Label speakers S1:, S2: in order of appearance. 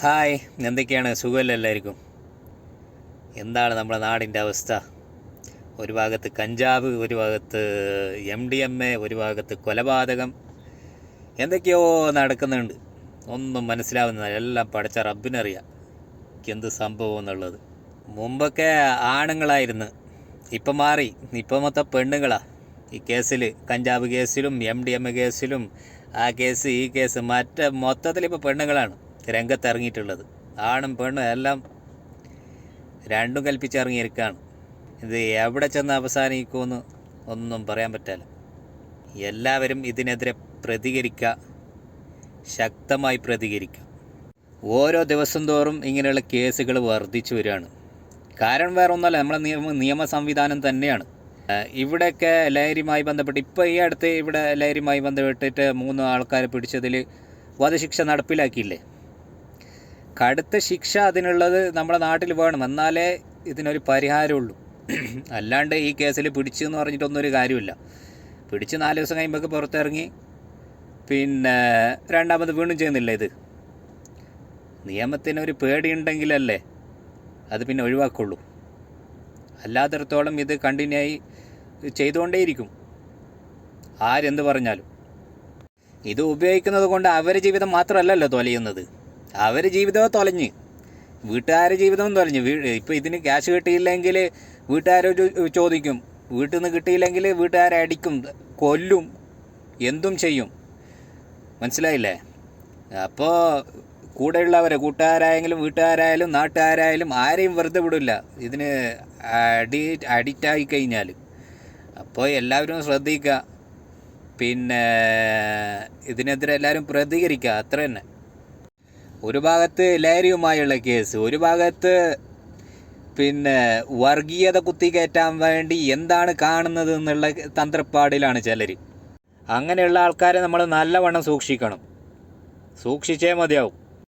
S1: Hi എന്തൊക്കെയാണ്? സുഖമല്ല എല്ലാവർക്കും? എന്താണ് നമ്മുടെ നാടിന്റെ അവസ്ഥ? ഒരു ഭാഗത്ത് കഞ്ചാവ് ഒരു ഭാഗത്ത് എം ഡി എം എ ഒരു ഭാഗത്ത് കൊലപാതകം. എന്തൊക്കെയോ നടക്കുന്നുണ്ട്. ഒന്നും മനസ്സിലാവുന്നില്ല. എല്ലാം പഠിച്ച റബ്ബിനറിയാം. എന്ത് സംഭവം എന്നുള്ളത്. മുമ്പൊക്കെ ആണുങ്ങളായിരുന്നു. ഇപ്പം മാറി. ഇപ്പം മൊത്തം പെണ്ണുങ്ങളാണ് ഈ കേസിൽ കഞ്ചാവ് കേസിലും എം ഡി എം എ കേസിലും ആ കേസ് ഈ കേസ് മറ്റേ മൊത്തത്തിൽ ഇപ്പോൾ പെണ്ണുങ്ങളാണ്. രംഗത്തിറങ്ങിയിട്ടുള്ളത്. ആണും പെണ്ണും എല്ലാം രണ്ടും കൽപ്പിച്ചിറങ്ങിയിരിക്കുകയാണ്. ഇത് എവിടെ ചെന്ന് അവസാനിക്കുമെന്ന് ഒന്നും പറയാൻ പറ്റില്ല. എല്ലാവരും ഇതിനെതിരെ പ്രതികരിക്കുക ശക്തമായി പ്രതികരിക്കുക. ഓരോ ദിവസം തോറും ഇങ്ങനെയുള്ള കേസുകൾ വർദ്ധിച്ചു വരികയാണ്. കാരണം വേറെ ഒന്നല്ല നമ്മളെ നിയമ നിയമ സംവിധാനം തന്നെയാണ്. ഇവിടെയൊക്കെ ലഹരിയുമായി ബന്ധപ്പെട്ട് ഇപ്പോൾ ഈ അടുത്ത് ഇവിടെ ലഹരിയുമായി ബന്ധപ്പെട്ടിട്ട് മൂന്ന് ആൾക്കാരെ പിടിച്ചതിൽ വധശിക്ഷ നടപ്പിലാക്കിയില്ലേ? കടുത്ത ശിക്ഷ അതിനുള്ളത് നമ്മുടെ നാട്ടിൽ വേണം. എന്നാലേ ഇതിനൊരു പരിഹാരമുള്ളൂ. അല്ലാണ്ട് ഈ കേസിൽ പിടിച്ചു എന്ന് പറഞ്ഞിട്ടൊന്നും ഒരു കാര്യമില്ല. പിടിച്ച് നാല് ദിവസം കഴിയുമ്പോൾ പുറത്തിറങ്ങി. പിന്നെ രണ്ടാമത് വീണ്ടും ചെയ്യുന്നില്ല ഇത്. നിയമത്തിനൊരു പേടിയുണ്ടെങ്കിലല്ലേ അത് പിന്നെ ഒഴിവാക്കുള്ളൂ. അല്ലാത്തിടത്തോളം ഇത് കണ്ടിന്യൂ ആയി ചെയ്തുകൊണ്ടേയിരിക്കും. ആരെന്ത് പറഞ്ഞാലും. ഇത് ഉപയോഗിക്കുന്നത് കൊണ്ട് അവരുടെ ജീവിതം മാത്രമല്ലല്ലോ തൊലയുന്നത്. അവരുടെ ജീവിതവും തൊലഞ്ഞ്. വീട്ടുകാരുടെ ജീവിതവും തൊലഞ്ഞ്. ഇപ്പോൾ ഇതിന് ക്യാഷ് കിട്ടിയില്ലെങ്കിൽ വീട്ടുകാർ ചോദിക്കും. വീട്ടിൽ നിന്ന് കിട്ടിയില്ലെങ്കിൽ വീട്ടുകാരെ അടിക്കും കൊല്ലും എന്തും ചെയ്യും. മനസ്സിലായില്ലേ? അപ്പോൾ കൂടെയുള്ളവർ കൂട്ടുകാരായെങ്കിലും വീട്ടുകാരായാലും നാട്ടുകാരായാലും ആരെയും വെറുതെ വിടില്ല. ഇതിന് അടി അഡിക്റ്റായി കഴിഞ്ഞാൽ അപ്പോൾ എല്ലാവരും ശ്രദ്ധിക്കുക പിന്നെ ഇതിനെതിരെ എല്ലാവരും പ്രതികരിക്കുക അത്ര തന്നെ ഒരു ഭാഗത്ത് ലഹരിയുമായുള്ള കേസ് ഒരു ഭാഗത്ത് പിന്നെ വർഗീയത കുത്തിക്കയറ്റാൻ വേണ്ടി എന്താണ് കാണുന്നത് എന്നുള്ള തന്ത്രപ്പാടിലാണ് ചിലർ അങ്ങനെയുള്ള ആൾക്കാരെ നമ്മൾ നല്ലവണ്ണം സൂക്ഷിക്കണം. സൂക്ഷിച്ചേ മതിയാവും.